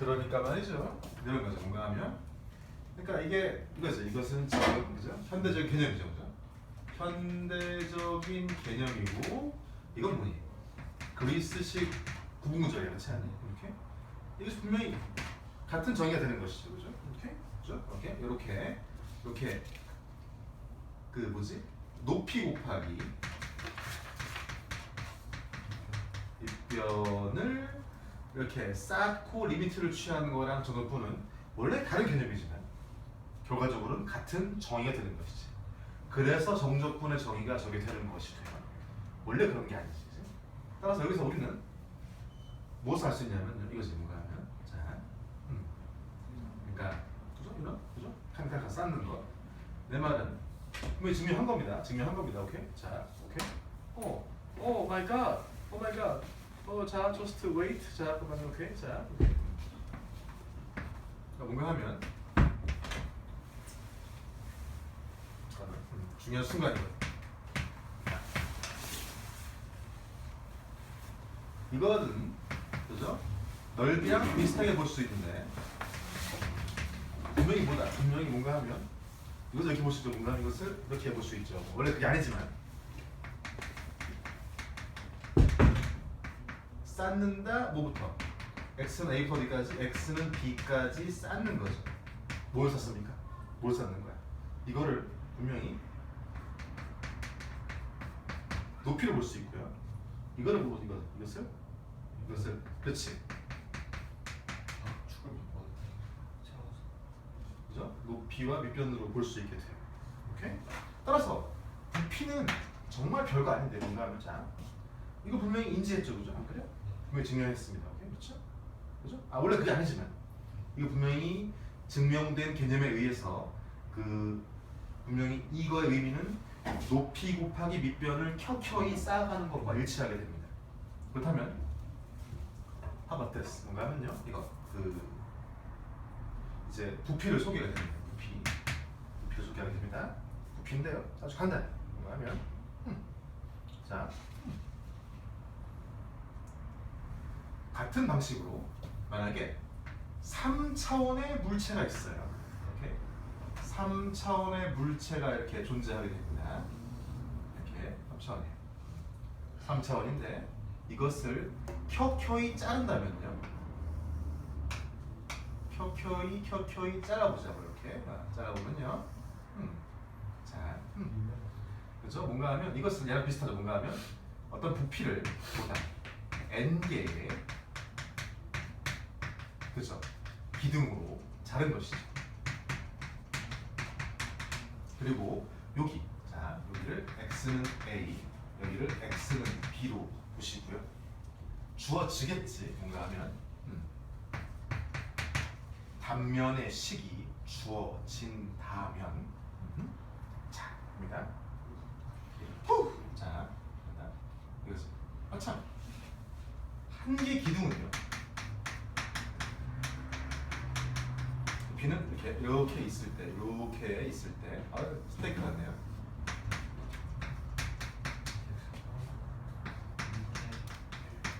그러니까 말이죠. 이런 거죠. 뭔가 하면. 그러니까 이게 이거죠. 이것은 지금 그죠? 현대적인 개념이죠. 그죠? 현대적인 개념이고 이건 뭐니? 그리스식 구분구조예요. 않니? 이렇게. 이것이 분명히 같은 정의가 되는 것이죠. 그죠? 이렇게. 그죠? 이렇게. 이렇게. 이렇게 그 뭐지? 높이 곱하기 입변을 이렇게 쌓고 리미트를 취하는 거랑 정적분은 원래 다른 개념이지만 결과적으로는 같은 정의가 되는 것이지. 그래서 정적분의 정의가 저게 되는 것이 돼요. 원래 그런 게 아니지. 따라서 여기서 우리는 무엇을 할 수 있냐면 이것이 뭔가 하면 자, 음. 그러니까? 이런 그죠? 칸칸칸 쌓는 거. 내 말은 분명히 증명한 겁니다. 증명한 겁니다. 오케이? 자, 오케이. 오, 오 마이 갓, 오 마이 갓. 어, 자, just wait. 자, 그만 오케이. 자. 자, 뭔가 하면 잠깐만, 음, 중요한 순간이거든. 이거는 그죠? 넓이랑 비슷하게 볼 수 있는데 분명히 뭐다? 분명히 뭔가 하면 이것을 이렇게 볼 수 있죠. 뭔가 하면 이것을 이렇게 볼 수 있죠. 원래 그게 아니지만 쌓는다 뭐부터? x는 a부터 어디까지? x는 b까지 쌓는 거죠. 뭘 쌓습니까? 뭘 쌓는 거야? 이거를 분명히 높이를 볼 수 있고요. 이거를 보고 이거 이것을 이것을 그렇지. 축을 바꿔 채워서 그죠? 높이와 밑변으로 볼 수 있게 돼요. 오케이? 따라서 부피는 정말 별거 아닌데 뭔가 하면 자 이거 분명히 인지했죠, 그죠? 안 그래요? 분명히 증명했습니다. 그렇죠? 그죠? 아 원래 그게 아니지만 이거 분명히 증명된 개념에 의해서 그 분명히 이거의 의미는 높이 곱하기 밑변을 켜켜이 쌓아가는 것과 일치하게 됩니다. 그렇다면 about this? 뭔가 하면요, 이거 그 이제 부피를 소개가 됩니다. 부피. 부피를 소개하게 됩니다. 부피인데요. 아주 간단해. 뭔가 하면 음. 자 음. 같은 방식으로 만약에 3차원의 물체가 있어요. 이렇게 3차원의 물체가 이렇게 존재하게 됩니다. 이렇게 3차원에 3차원인데 이것을 켜켜이 자른다면요. 켜켜이 켜켜이 잘라보자고 이렇게 아, 잘라보면요. 음. 자, 음. 그렇죠? 뭔가 하면 이것은 얘랑 비슷하죠. 뭔가 하면 어떤 부피를 보다 n 개의 그렇죠? 기둥으로 자른 것이죠. 그리고 여기 자 여기를 x는 a 여기를 x는 b로 보시고요. 주어지겠지 뭔가 하면 음. 단면의 식이 주어진다면 음. 자 갑니다. 후! 자. 이것은 아참 한 개 기둥은요. 비는 이렇게 있을 때 이렇게 있을 때 아, 스테이크 같네요.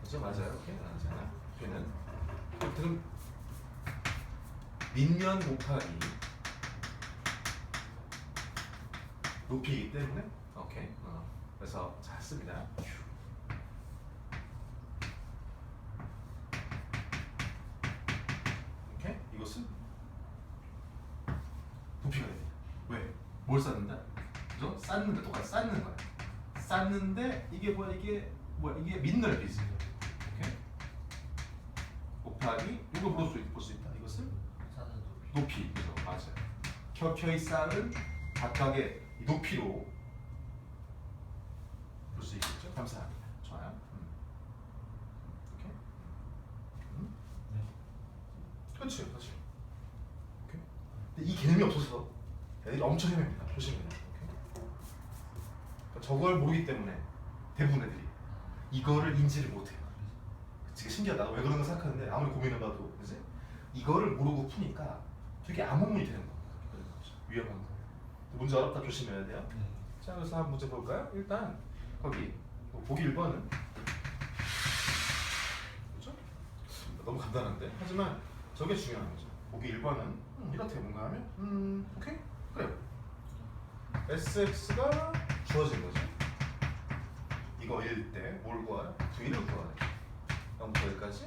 그렇죠 맞아요. 이렇게 나잖아. 비는 아무튼 밑면 곱하기 높이이기 때문에 오케이. 어. 그래서 자 씁니다. 오케이. 이것은 부피가 됩니다. 왜? 뭘 쌓는다? 그죠? 쌓는데 똑같이 쌓는 거야. 쌓는데 이게 뭐야? 이게 뭐야? 이게 밑넓이지. 오케이? 곱하기 이거 볼수 있, 볼수 있다. 이것은 사는 높이. 그죠? 맞아요. 켜켜이 쌓은 각각의 이 높이로 볼 수 있겠죠? 감사합니다. 좋아요. 음. 오케이. 음. 네 그렇지, 그렇지. 오케이. 근데 이 개념이 없어서 애들이 엄청 헤맵니다. 조심해요. 그러니까 저걸 모르기 때문에 대부분 애들이 이거를 인지를 못해요. 되게 신기하다. 왜 그런가 생각하는데 아무리 고민해봐도 그지? 이거를 모르고 푸니까 되게 암호문이 되는 겁니다. 위험한 거. 문제 어렵다 조심해야 돼요. 네. 자, 그래서 한번 문제 볼까요? 일단 거기 보기 1번은 그렇죠? 너무 간단한데 하지만 저게 중요한 거죠. 보기 1번은 음, 이렇게 뭔가 하면 음 오케이 그래요. SX가 주어진 거지. 이거 일 때 뭘 구하라? V를 구하라. 0부터 여기까지.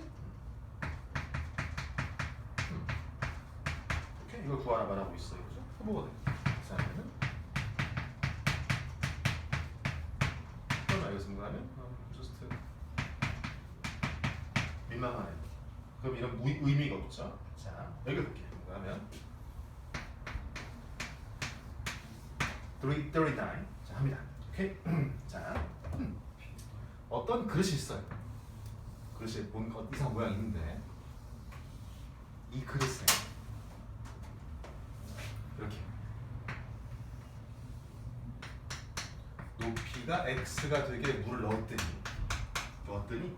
음. 오케이 이걸 구하라 말하고 있어요, 그죠? 해보거든. 그다음에는 그러면 뭔가 하면 음, just 민망하네. 그럼 이런 무, 의미가 없죠. 자 여기 볼게. 뭔가 하면 339. 자 합니다. 오케이. 자 음. 어떤 그릇이 있어요. 그릇이 뭔가 이상 모양 있는데 이 그릇에 이렇게 높이가 x가 되게 물을 넣었더니 넣었더니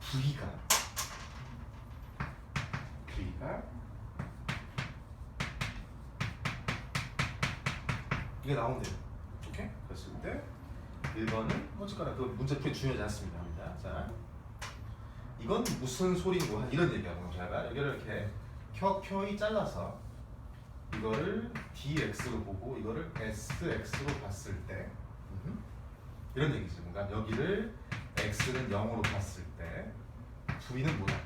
v가 v가 이게 나온대요. 오케이? 그랬을 때 1번은 어쨌거나 그 문제 풀이 중요하지 않습니다. 합니다. 자, 이건 무슨 소리고 한 이런 얘기하고 제가 여기를 이렇게 켜켜이 잘라서 이거를 dx로 보고 이거를 sx로 봤을 때 음흠. 이런 얘기지 뭔가 여기를 x는 0으로 봤을 때 v는 뭐야?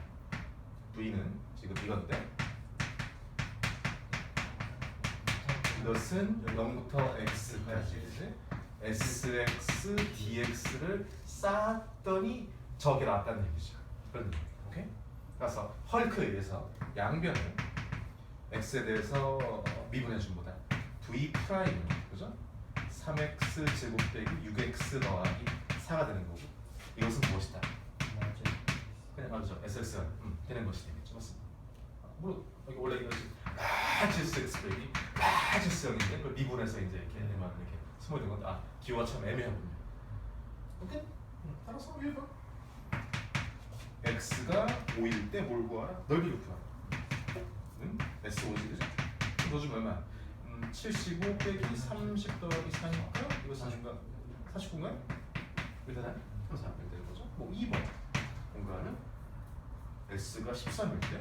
v는 지금 이건데 이것은 0부터 x까지 sx dx를 쌓았더니 저게 나왔다는 얘기죠. 그런 얘기. 오케이? 그래서 헐크에 의해서 양변을 x에 대해서 미분해 줍니다. v 프라임은 그죠? 3x 제곱 빼기 6x 더하기 4가 되는 거고 이것은 무엇이다? 그냥 맞죠. SS가 음, 되는 것이 되겠죠. 맞습니다. 아, 물론 원래 이것이 라지스 엑스프레기 라지스 형인데 그걸 미분해서 이제 이렇게 되면 이렇게 스몰 된 건데 아 기호가 참 애매하군요. 오케이. 음, 따라서 1번. x가 5일 때 뭘 구하라? 넓이를 구하라. 음? s 5지 그죠? 넣어주면 얼마? 음, 75 빼기 30 더하기 4니까 이거 40인가? 49인가요? 일단 3 4 되는 거죠? 뭐 2번 공간은 s가 13일 때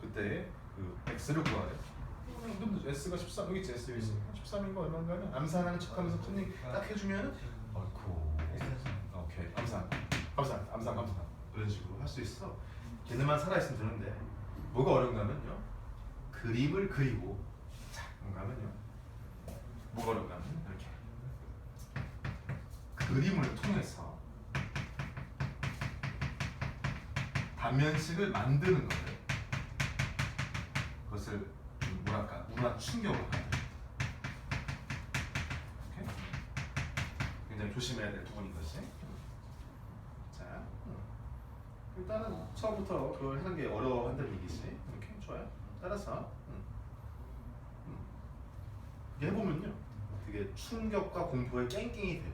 그때 그 x를 구하래. 그럼 s가 13 여기 있지 s 있으니까 13인 거 얼마인가 하면 암산하는 척하면서 컨닝 딱 해주면은 얼코. 오케이. 암산. 암산 암산 암산. 그런 식으로 할 수 있어. 걔네만 살아있으면 되는데 뭐가 어려운가면요? 그림을 그리고 자 뭔가 하면요. 뭐가 어려운가면 이렇게. 그림을 통해서 단면식을 만드는 거예요. 그것을 좀 뭐랄까 충격을 하는. 오케이? 굉장히 조심해야 될 부분인 것이. 자, 음. 일단은 처음부터 그걸 하는 게 어려워한다는 얘기지. 이렇게 좋아요. 따라서 음. 음. 해보면요, 되게 충격과 공포에 깽깽이 돼요.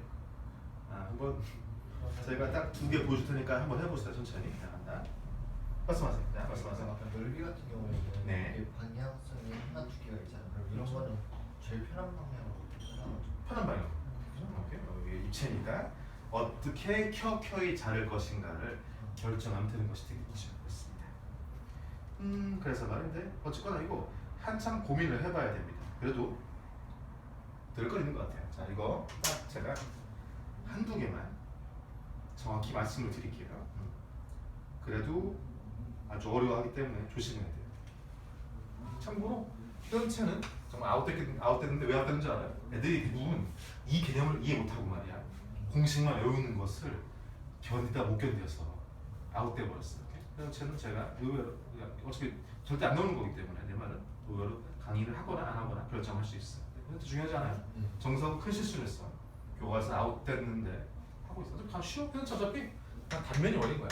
아, 한번 제가 딱 두 개 보여줄 테니까 한번 해보세요 천천히 말씀하세요 네, 말씀하세요 아까 넓이 같은 경우에는 네. 이게 방향성이 하나 두 개가 있잖아요. 그럼 이런 그렇죠. 거는 제일 편한 방향으로 하나 편한 방향? 오케이 어, 이게 입체니까 어떻게 켜켜이 자를 것인가를 결정하면 되는 것이 되겠죠 그렇습니다 음 그래서 말인데 어쨌거나 이거 한참 고민을 해봐야 됩니다 그래도 될건 있는 것 같아요 자 이거 딱 제가 한두 개만 정확히 말씀을 드릴게요 음. 그래도 아주 어려워하기 때문에 조심해야 돼요. 참고로 현체는 정말 아웃됐, 아웃됐는데 왜 아웃됐는지 알아요? 애들이 대부분 이 개념을 이해 못하고 말이야. 공식만 외우는 것을 견디다 못 견뎌서 아웃돼 버렸어요. 현체는 제가 의외로 그냥 어차피 절대 안 나오는 거기 때문에 내 말은 의외로 강의를 하거나 안 하거나 결정할 수 있어요. 현체 중요하지 않아요? 네. 정석은 큰 실수를 했어. 교과서 아웃됐는데 하고 있어. 다 쉬워. 현체 어차피 그냥 단면이 원인 거야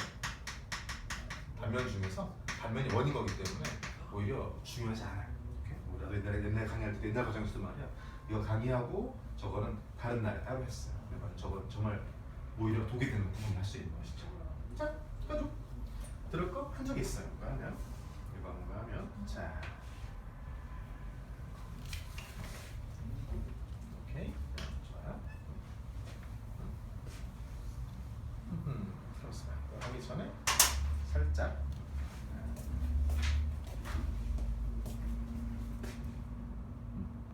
단면 중에서 단면이 원인 거기 때문에 오히려 중요하지 않아요. 오케이? 우리가 옛날에 옛날 강의할 때 옛날 과정에서도 말이야. 이거 강의하고 저거는 다른 날에 따로 했어요. 저건 정말 오히려 독이 되는 부분을 할수 있는 것이죠. 자, 가죠. 들을 거한 적이 있어요. 하면 자